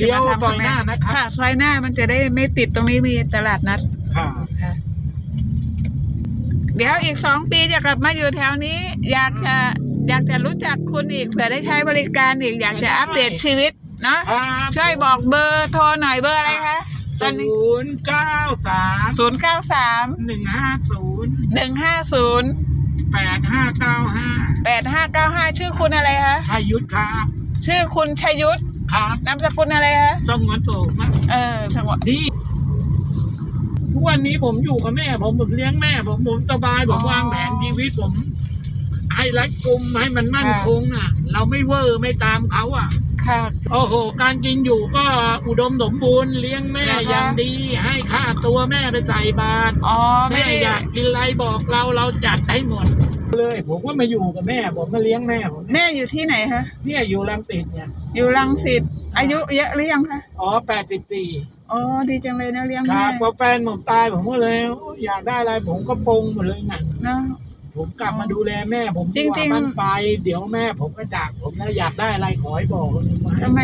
จะเลี้ยวมาทำซอยหน้านะครับ ค่ะซอยหน้ามันจะได้ไม่ติดตรงนี้มีตลาดนัดค่ะค่ะ เดี๋ยวอีกสองปีจะกลับมาอยู่แถวนี้ อยากจะอยากจะรู้จักคุณอีกเผื่อได้ใช้บริการอีกอยากจะอัปเดตชีวิตเนาะครับช่วยบอกเบอร์โทรหน่อยเบอร์อะไรคะตอนนี้ศูนย์เก้าสามศูนย์เก้าสามหนึ่งห้าศูนย์หนึ่งห้าศูนย์แปดห้าเก้าห้าแปดห้าเก้าห้าชื่อคุณอะไรคะชายุทธครับ ชื่อคุณชยุทธ ครับนามสกุลอะไรคะต้องมาโตมาเออจังหวะดีทุกวันนี้ผมอยู่กับแม่ผมผมเลี้ยงแม่ผมผมสบายผมวางแผนชีวิตผมให้รัดกุมให้มันมั่นคงอะ เราไม่เวอร์ไม่ตามเขาอะ ค่ะ โอ้โห การกินอยู่ก็อุดมสมบูรณ์เลี้ยงแม่นะคะ อย่างดี ให้ค่าตัวแม่ไปใส่บาตรอ๋อไม่แม่ได้อยากกินอะไรบอกเราเราจัดให้หมด เลย ผมก็มาอยู่กับแม่ผมมาเลี้ยงแม่ผมแม่อยู่ที่ไหนคะเนี่ยอยู่รังสิตเนี่ยอยู่รังสิตอายุเยอะหรือยังคะอ๋อแปดสิบสี่อ๋อดีจังเลยนะเลี้ยงคแม่รับพอแฟนผมตายผมก็เลยโอ้ยอยากได้อะไรผมก็ปรงหมดเลยไงเนาะ ผมกลับมาดูแลแม่ผมจริงๆที่ว่าบ้านไปเดี๋ยวแม่ผมก็จากผมแล้วอยากได้อะไรขอให้บอกคนนึงมาให้ ทำไม